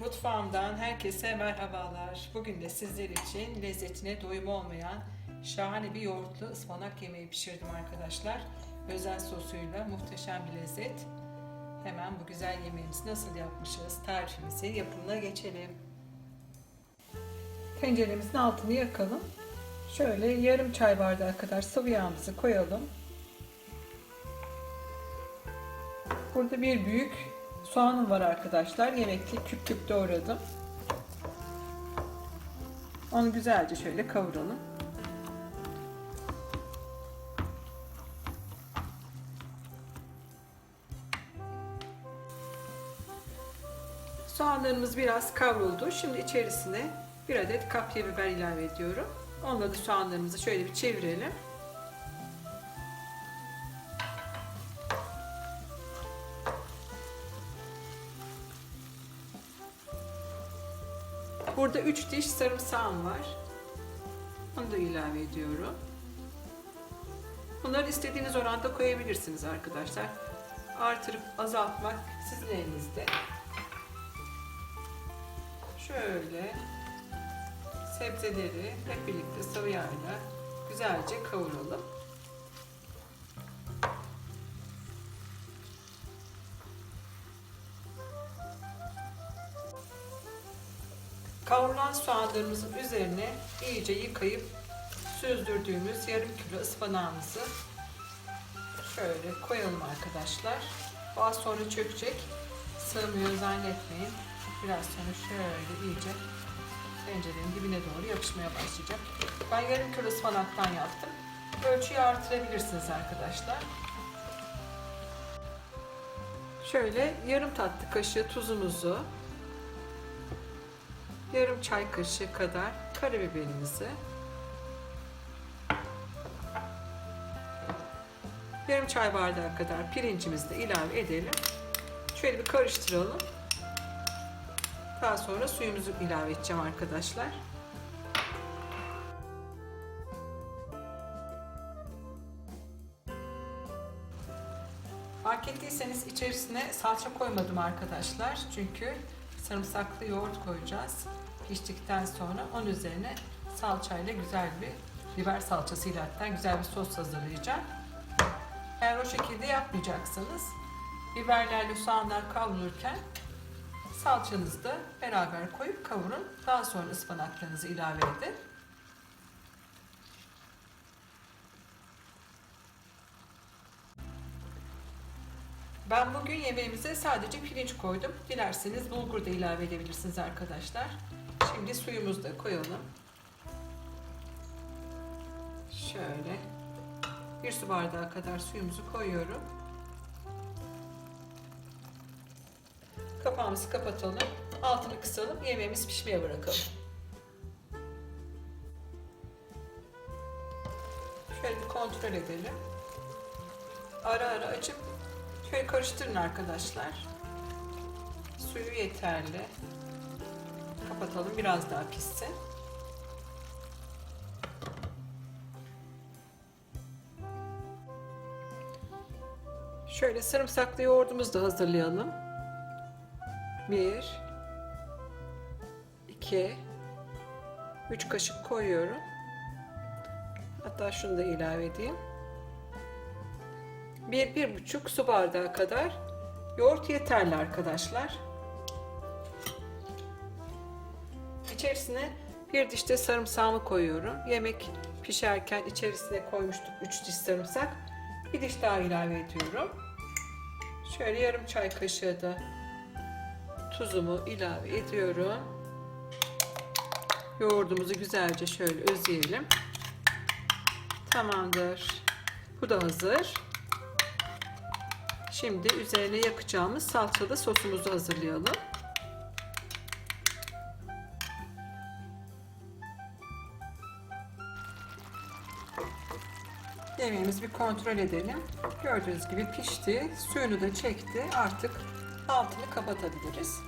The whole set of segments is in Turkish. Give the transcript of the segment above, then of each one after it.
Mutfağımdan herkese merhabalar. Bugün de sizler için lezzetine doyum olmayan şahane bir yoğurtlu ıspanak yemeği pişirdim arkadaşlar. Özel sosuyla muhteşem bir lezzet. Hemen bu güzel yemeğimizi nasıl yapmışız tarifimizi yapımına geçelim. Tenceremizin altını yakalım. Şöyle yarım çay bardağı kadar sıvı yağımızı koyalım. Burada bir büyük soğanım var arkadaşlar. Yemeklik küp küp doğradım. Onu güzelce şöyle kavuralım. Soğanlarımız biraz kavruldu. Şimdi içerisine bir adet kapya biber ilave ediyorum. Onunla da soğanlarımızı şöyle bir çevirelim. Burada 3 diş sarımsağım var. Onu da ilave ediyorum. Bunları istediğiniz oranda koyabilirsiniz arkadaşlar. Artırıp azaltmak sizin elinizde. Şöyle sebzeleri hep birlikte sıvı yağla güzelce kavuralım. Kavrulan soğanlarımızın üzerine iyice yıkayıp süzdürdüğümüz yarım kilo ıspanağımızı şöyle koyalım arkadaşlar. Az sonra çökecek. Sığmıyor zannetmeyin. Biraz sonra şöyle iyice tencerenin dibine doğru yapışmaya başlayacak. Ben yarım kilo ıspanaktan yaptım. Ölçüyü artırabilirsiniz arkadaşlar. Şöyle yarım tatlı kaşığı tuzumuzu, yarım çay kaşığı kadar karabiberimizi, yarım çay bardağı kadar pirincimizi de ilave edelim. Şöyle bir karıştıralım. Daha sonra suyumuzu ilave edeceğim arkadaşlar. Fark ettiyseniz içerisine salça koymadım arkadaşlar. Çünkü sarımsaklı yoğurt koyacağız. Piştikten sonra onun üzerine salçayla güzel bir biber salçasıyla hatta güzel bir sos hazırlayacağım. Eğer o şekilde yapmayacaksanız biberlerle soğanlar kavrulurken salçanızı da beraber koyup kavurun. Daha sonra ıspanaklarınızı ilave edin. Ben bugün yemeğimize sadece pirinç koydum. Dilerseniz bulgur da ilave edebilirsiniz arkadaşlar. Şimdi suyumuzu da koyalım. Şöyle bir su bardağı kadar suyumuzu koyuyorum. Kapağımızı kapatalım. Altını kısalım. Yemeğimizi pişmeye bırakalım. Şöyle bir kontrol edelim. Ara ara açıp şöyle karıştırın arkadaşlar. Suyu yeterli. Kapatalım biraz daha pişsin. Şöyle sarımsaklı yoğurdumuzu da hazırlayalım. 1 2 3 kaşık koyuyorum. Hatta şunu da ilave edeyim. 1 bir, buçuk su bardağı kadar yoğurt yeterli arkadaşlar. İçerisine bir diş de sarımsağımı koyuyorum. Yemek pişerken içerisine koymuştuk 3 diş sarımsak. Bir diş daha ilave ediyorum. Şöyle yarım çay kaşığı da tuzumu ilave ediyorum. Yoğurdumuzu güzelce şöyle özleyelim. Tamamdır. Bu da hazır. Şimdi üzerine yakacağımız salçalı sosumuzu hazırlayalım. Yemeğimizi bir kontrol edelim. Gördüğünüz gibi pişti. Suyunu da çekti. Artık altını kapatabiliriz.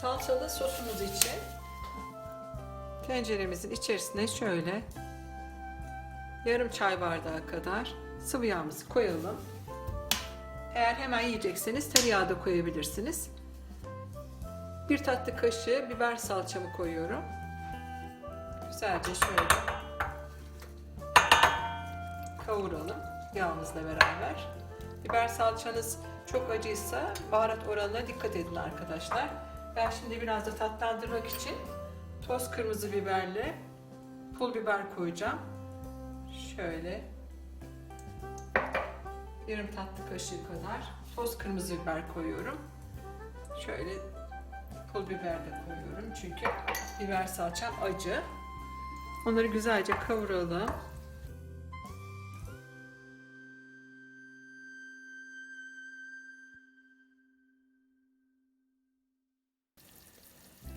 Salçalı sosumuz için tenceremizin içerisine şöyle yarım çay bardağı kadar sıvı yağımızı koyalım. Eğer hemen yiyecekseniz tereyağı da koyabilirsiniz. Bir tatlı kaşığı biber salçamı koyuyorum. Güzelce şöyle kavuralım yağımızla beraber. Biber salçanız çok acıysa baharat oranına dikkat edin arkadaşlar. Ben şimdi biraz da tatlandırmak için toz kırmızı biberle pul biber koyacağım. Şöyle yarım tatlı kaşığı kadar toz kırmızı biber koyuyorum. Şöyle pul biber de koyuyorum çünkü biber salçam acı. Onları güzelce kavuralım.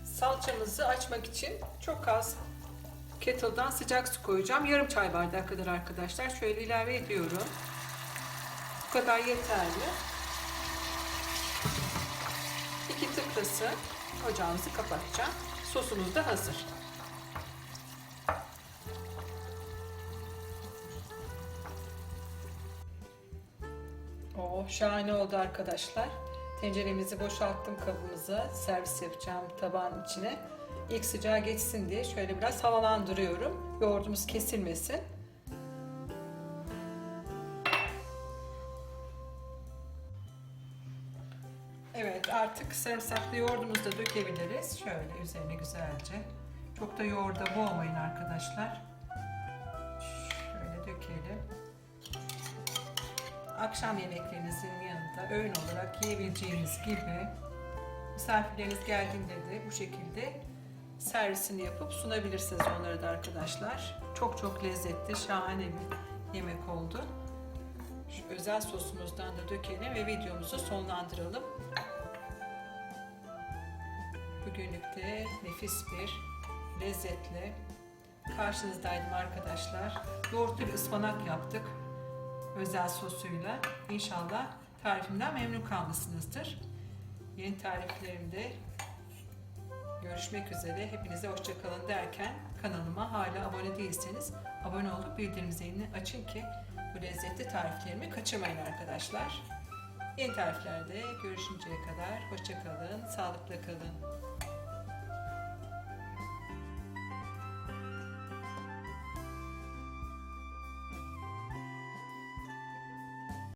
Salçamızı açmak için çok az kettle'dan sıcak su koyacağım. Yarım çay bardağı kadar arkadaşlar. Şöyle ilave ediyorum. Bu kadar yeterli. İki tıklasın. Ocağımızı kapatacağım. Sosumuz da hazır. Oh, şahane oldu arkadaşlar. Tenceremizi boşalttım kabımıza. Servis yapacağım tabağın içine. İlk sıcağı geçsin diye şöyle biraz havalandırıyorum. Yoğurdumuz kesilmesin. Evet artık sarımsaklı yoğurdumuzu da dökebiliriz. Şöyle üzerine güzelce. Çok da yoğurda boğmayın arkadaşlar. Akşam yemeklerinizin yanında öğün olarak yiyebileceğiniz gibi misafirleriniz geldiğinde de bu şekilde servisini yapıp sunabilirsiniz onlara da arkadaşlar. Çok çok lezzetli, şahane bir yemek oldu. Şu özel sosumuzdan da dökelim ve videomuzu sonlandıralım. Bugünlük de nefis bir, lezzetli karşınızdaydım arkadaşlar. Yoğurtlu bir ıspanak yaptık özel sosuyla. İnşallah tarifimden memnun kalmışsınızdır. Yeni tariflerimde görüşmek üzere. Hepinize hoşçakalın derken kanalıma hala abone değilseniz abone olup bildirim zilini açın ki bu lezzetli tariflerimi kaçırmayın arkadaşlar. Yeni tariflerde görüşünceye kadar hoşçakalın, sağlıkla kalın.